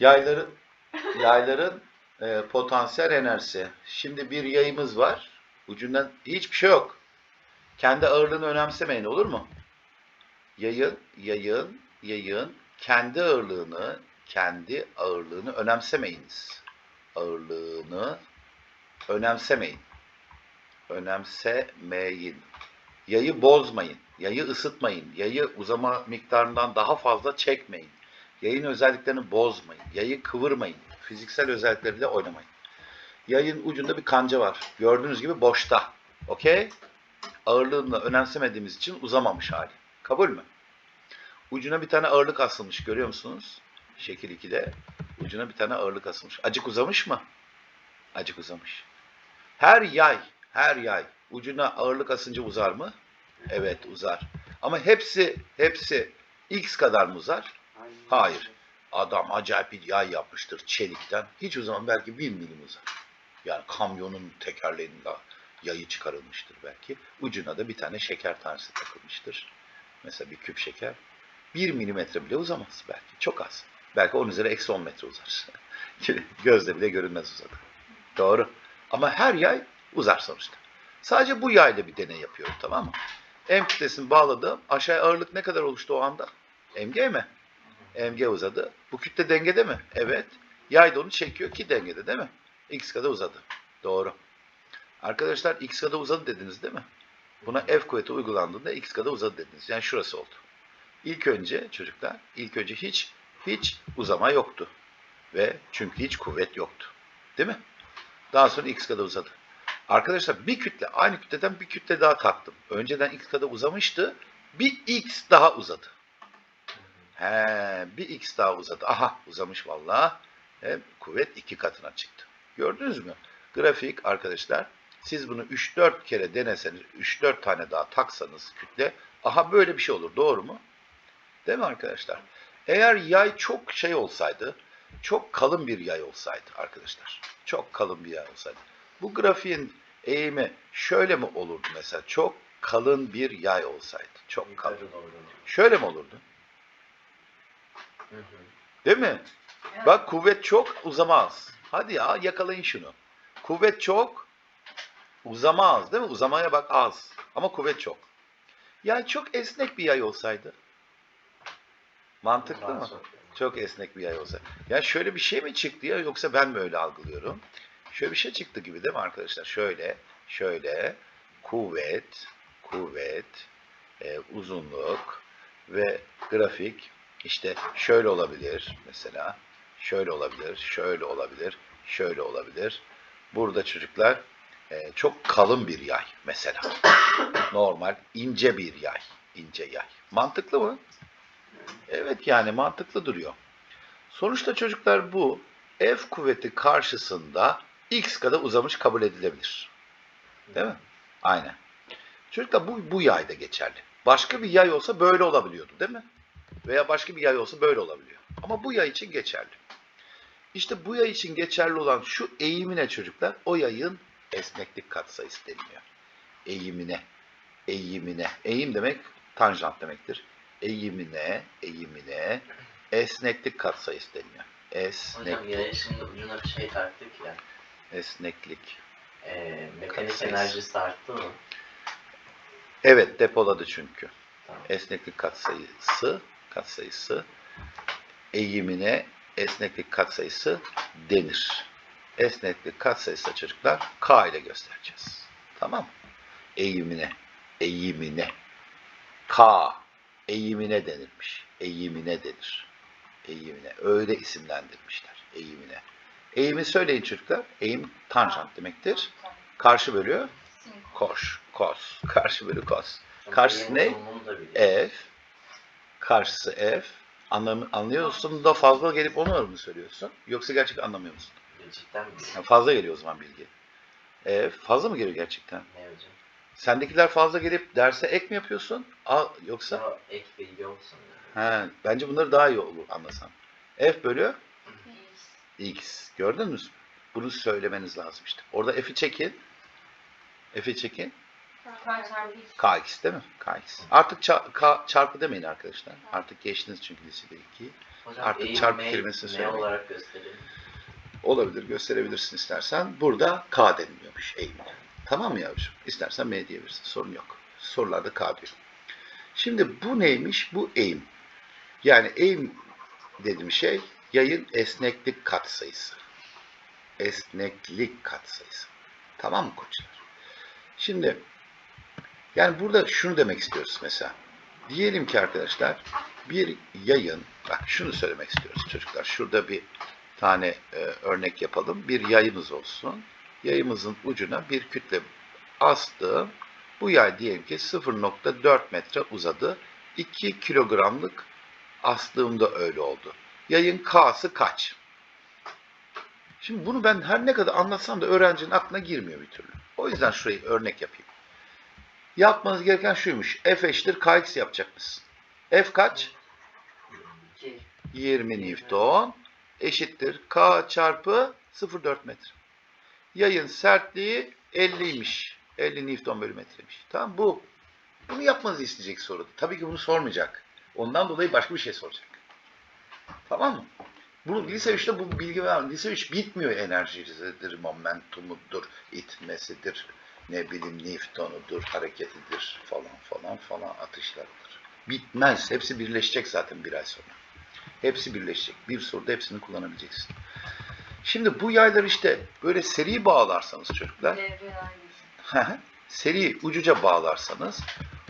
Yayların yayların e, potansiyel enerjisi. Şimdi bir yayımız var. Ucundan hiçbir şey yok. Kendi ağırlığını önemsemeyin olur mu? Yayın, yayın, yayın kendi ağırlığını, kendi ağırlığını önemsemeyiniz. Ağırlığını önemsemeyin. Önemsemeyin. Yayı bozmayın. Yayı ısıtmayın. Yayı uzama miktarından daha fazla çekmeyin. Yayın özelliklerini bozmayın. Yayı kıvırmayın. Fiziksel özellikleriyle oynamayın. Yayın ucunda bir kanca var. Gördüğünüz gibi boşta. Okey? Ağırlığını önemsemediğimiz için uzamamış hali. Kabul mü? Ucuna bir tane ağırlık asılmış. Görüyor musunuz? Şekil 2'de. Ucuna bir tane ağırlık asılmış. Acık uzamış mı? Acık uzamış. Her yay, her yay ucuna ağırlık asınca uzar mı? Evet uzar. Ama hepsi, hepsi x kadar mı uzar? Hayır. Adam acayip bir yay yapmıştır çelikten. Hiç o zaman belki bir milim uzar. Yani kamyonun tekerleğinde yayı çıkarılmıştır belki. Ucuna da bir tane şeker tanesi takılmıştır. Mesela bir küp şeker. Bir milimetre bile uzamaz belki. Çok az. Belki 10 üzeri eksi 10 metre uzar. Gözle bile görünmez uzadı. Doğru. Ama her yay uzar sonuçta. Sadece bu yayla bir deney yapıyorum tamam mı? M kütlesini bağladım. Aşağıya ağırlık ne kadar oluştu o anda? MG mi? MG uzadı. Bu kütle dengede mi? Evet. Yay da onu çekiyor ki dengede değil mi? X kadar uzadı. Doğru. Arkadaşlar X kadar uzadı dediniz değil mi? Buna F kuvveti uygulandığında X kadar uzadı dediniz. Yani şurası oldu. İlk önce çocuklar, ilk önce hiç hiç uzama yoktu. Ve çünkü hiç kuvvet yoktu. Değil mi? Daha sonra X kadar uzadı. Arkadaşlar bir kütle, aynı kütleden bir kütle daha taktım. Önceden X kadar uzamıştı. Bir X daha uzadı. He, bir X daha uzadı. Aha uzamış vallahi. He, kuvvet iki katına çıktı. Gördünüz mü? Grafik arkadaşlar. Siz bunu 3-4 kere deneseniz, 3-4 tane daha taksanız kütle, aha böyle bir şey olur. Doğru mu? Değil mi arkadaşlar? Eğer yay çok şey olsaydı, çok kalın bir yay olsaydı arkadaşlar, çok kalın bir yay olsaydı, bu grafiğin eğimi şöyle mi olurdu mesela? Çok kalın bir yay olsaydı, çok kalın. Şöyle mi olurdu? Değil mi? Bak kuvvet çok uzamaz. Hadi ya yakalayın şunu. Kuvvet çok uzamaz değil mi? Uzamaya bak az. Ama kuvvet çok. Yani çok esnek bir yay olsaydı. Mantıklı mı? çok. Esnek bir yay olsa. Ya şöyle bir şey mi çıktı ya yoksa ben mi öyle algılıyorum? Şöyle bir şey çıktı gibi değil mi arkadaşlar? Şöyle, şöyle kuvvet, kuvvet, e, uzunluk ve grafik işte şöyle olabilir mesela. Şöyle olabilir, şöyle olabilir, şöyle olabilir. Burada çocuklar e, çok kalın bir yay mesela. Normal ince bir yay, ince yay. Mantıklı mı? Evet yani mantıklı duruyor. Sonuçta çocuklar bu F kuvveti karşısında x kadar uzamış kabul edilebilir. Değil mi? Aynen. Çocuklar bu, bu yayda geçerli. Başka bir yay olsa böyle olabiliyordu değil mi? Veya başka bir yay olsa böyle olabiliyor. Ama bu yay için geçerli. İşte bu yay için geçerli olan şu eğimine çocuklar o yayın esneklik katsayısı deniliyor. Eğimine, eğimine. Eğim demek tanjant demektir. Eğimine, eğimine esneklik katsayısı deniliyor. Hocam Esneklik, yaya şimdi ucuna bir şey taktık ya. esneklik. Ee, mekanik Katsayısı. enerjisi arttı mı? Evet depoladı çünkü. Tamam. Esneklik katsayısı, katsayısı eğimine esneklik katsayısı denir. Esneklik katsayısı çocuklar K ile göstereceğiz. Tamam mı? Eğimine, eğimine. K, eğimine denirmiş. Eğimine denir. Eğimine. Öyle isimlendirmişler. Eğimine. Eğimi söyleyin çocuklar. Eğim tanjant demektir. Karşı bölü koş, kos. Karşı bölü kos. Karşısı ne? F, karşısı F. Anlam anlıyorsun da fazla gelip onu mu söylüyorsun? Yoksa gerçek anlamıyor musun? Cidden mi? Yani fazla geliyor o zaman bilgi. F, fazla mı geliyor gerçekten? Ne hocam? Sendekiler fazla gelip derse ek mi yapıyorsun? A, yoksa? Ya ek bilgi olsun. Yani. He, bence bunları daha iyi olur anlasan. F bölü X. Gördün mü? Bunu söylemeniz lazım işte. Orada F'i çekin. F'i çekin. KX değil mi? KX. Artık ça- K- çarpı demeyin arkadaşlar. Artık geçtiniz çünkü lisede 2'yi. Hocam Artık eğim çarpı ne- kelimesini söylemeyin. olarak gösterelim? Olabilir gösterebilirsin istersen. Burada K deniliyormuş eğimle. Tamam mı yavrucuğum? İstersen M diyebilirsin. Sorun yok. Sorularda K diyor. Şimdi bu neymiş? Bu eğim. Yani eğim dediğim şey yayın esneklik katsayısı. Esneklik katsayısı. Tamam mı koçlar? Şimdi yani burada şunu demek istiyoruz mesela. Diyelim ki arkadaşlar bir yayın, bak şunu söylemek istiyoruz çocuklar. Şurada bir tane e, örnek yapalım. Bir yayımız olsun. Yayımızın ucuna bir kütle astım. Bu yay diyelim ki 0.4 metre uzadı. 2 kilogramlık astığımda öyle oldu. Yayın K'sı kaç? Şimdi bunu ben her ne kadar anlatsam da öğrencinin aklına girmiyor bir türlü. O yüzden şurayı örnek yapayım. Yapmanız gereken şuymuş. F eşittir Kx yapacak mısın? F kaç? 2. 20 Newton eşittir K çarpı 0,4 metre. Yayın sertliği 50'ymiş. 50 Newton bölü metreymiş. Tamam bu. Bunu yapmanızı isteyecek soruda. Tabii ki bunu sormayacak. Ondan dolayı başka bir şey soracak. Tamam mı? Bunu lise 3'te bu bilgi var. Lise 3 bitmiyor enerjisidir, momentumudur, itmesidir, ne bileyim Newton'udur, hareketidir falan falan falan atışlarıdır. Bitmez. Hepsi birleşecek zaten bir ay sonra. Hepsi birleşecek. Bir soruda hepsini kullanabileceksin. Şimdi bu yaylar işte böyle seri bağlarsanız çocuklar, ailesi. seri ucuca bağlarsanız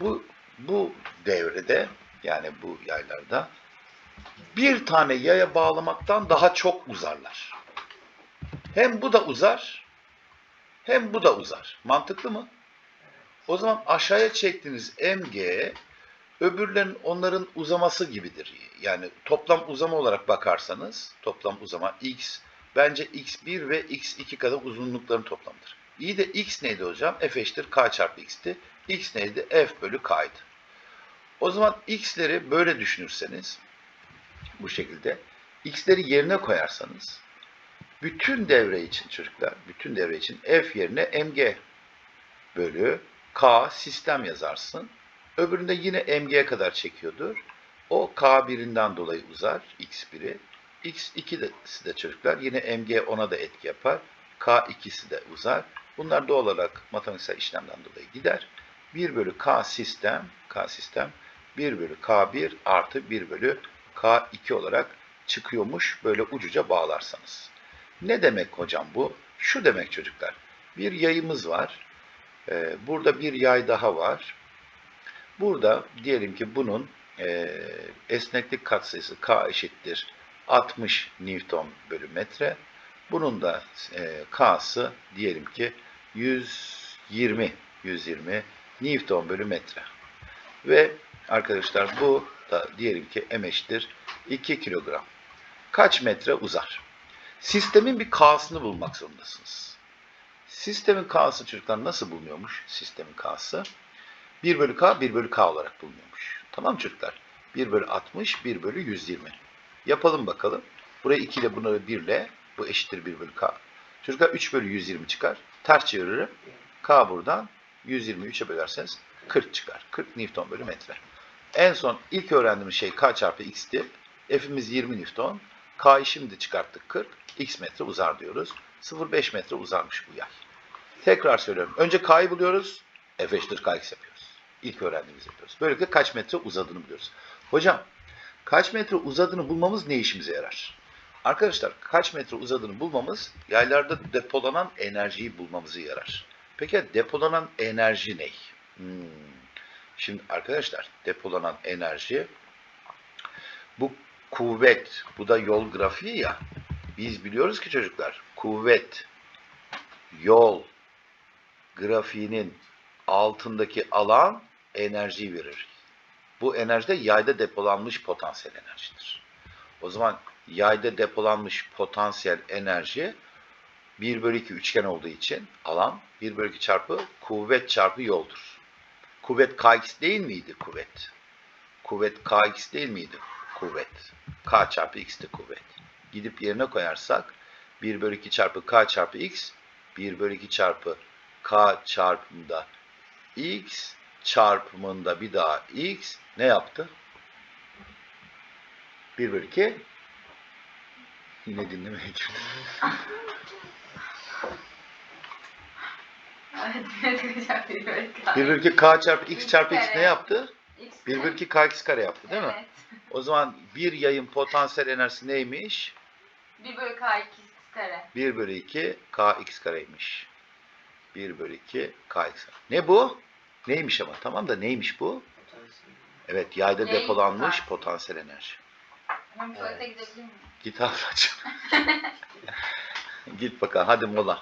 bu bu devrede yani bu yaylarda bir tane yaya bağlamaktan daha çok uzarlar. Hem bu da uzar hem bu da uzar. Mantıklı mı? O zaman aşağıya çektiğiniz MG öbürlerin onların uzaması gibidir. Yani toplam uzama olarak bakarsanız toplam uzama x bence x1 ve x2 kadar uzunlukların toplamıdır. İyi de x neydi hocam? f eşittir k çarpı x'ti. x neydi? f bölü k'ydı. O zaman x'leri böyle düşünürseniz bu şekilde x'leri yerine koyarsanız bütün devre için çocuklar, bütün devre için f yerine mg bölü k sistem yazarsın. Öbüründe yine mg'ye kadar çekiyordur. O k1'inden dolayı uzar x1'i. x2'si de çocuklar yine mg ona da etki yapar. k2'si de uzar. Bunlar doğal olarak matematiksel işlemden dolayı gider. 1 bölü k sistem, k sistem 1 bölü k1 artı 1 bölü k2 olarak çıkıyormuş böyle ucuca bağlarsanız. Ne demek hocam bu? Şu demek çocuklar. Bir yayımız var. Ee, burada bir yay daha var. Burada diyelim ki bunun e, esneklik katsayısı K eşittir 60 Newton bölü metre. Bunun da e, K'sı diyelim ki 120 120 Newton bölü metre. Ve arkadaşlar bu da diyelim ki M eşittir 2 kilogram. Kaç metre uzar? Sistemin bir K'sını bulmak zorundasınız. Sistemin K'sı çocuklar nasıl bulunuyormuş? Sistemin K'sı 1 bölü K, 1 bölü K olarak bulunuyormuş. Tamam çocuklar? 1 bölü 60, 1 bölü 120. Yapalım bakalım. Burayı 2 ile bunları 1 ile, bu eşittir 1 bölü K. Çocuklar 3 bölü 120 çıkar. Ters çeviririm. K buradan 120 3'e bölerseniz 40 çıkar. 40 Newton bölü metre. En son ilk öğrendiğimiz şey K çarpı X'ti. F'imiz 20 Newton. K'yı şimdi çıkarttık 40. X metre uzar diyoruz. 0,5 metre uzarmış bu yay. Tekrar söylüyorum. Önce K'yı buluyoruz. F eşittir Kx yapıyoruz. İlk öğrendiğimiz yapıyoruz. Böylelikle kaç metre uzadığını buluyoruz. Hocam kaç metre uzadığını bulmamız ne işimize yarar? Arkadaşlar kaç metre uzadığını bulmamız yaylarda depolanan enerjiyi bulmamızı yarar. Peki depolanan enerji ne? Hmm. Şimdi arkadaşlar depolanan enerji bu kuvvet, bu da yol grafiği ya. Biz biliyoruz ki çocuklar kuvvet, yol grafiğinin altındaki alan enerji verir. Bu enerji de yayda depolanmış potansiyel enerjidir. O zaman yayda depolanmış potansiyel enerji 1 bölü 2 üçgen olduğu için alan 1 bölü 2 çarpı kuvvet çarpı yoldur. Kuvvet kx değil miydi kuvvet? Kuvvet kx değil miydi? Kuvvet. k çarpı x'ti kuvvet. Gidip yerine koyarsak 1 bölü 2 çarpı k çarpı x 1 bölü 2 çarpı k çarpımında x çarpımında bir daha x ne yaptı? 1 bölü 2. Yine dinlemeye hocam bir bölü k. 1 bölü 2 k çarpı x çarpı x ne yaptı? X 1 bölü 2 kx kare yaptı değil mi? Evet. O zaman bir yayın potansiyel enerjisi neymiş? 1 bölü k 2 x kare. 1 bölü 2 kx kareymiş. 1 bölü 2 kx kare. Ne bu? Neymiş ama tamam da neymiş bu? Potansiyel. Evet yayda Yayın depolanmış potansiyel. potansiyel enerji. Ben tuvalete Evet. gidebilir miyim? Git ablacığım. Git bakalım hadi mola.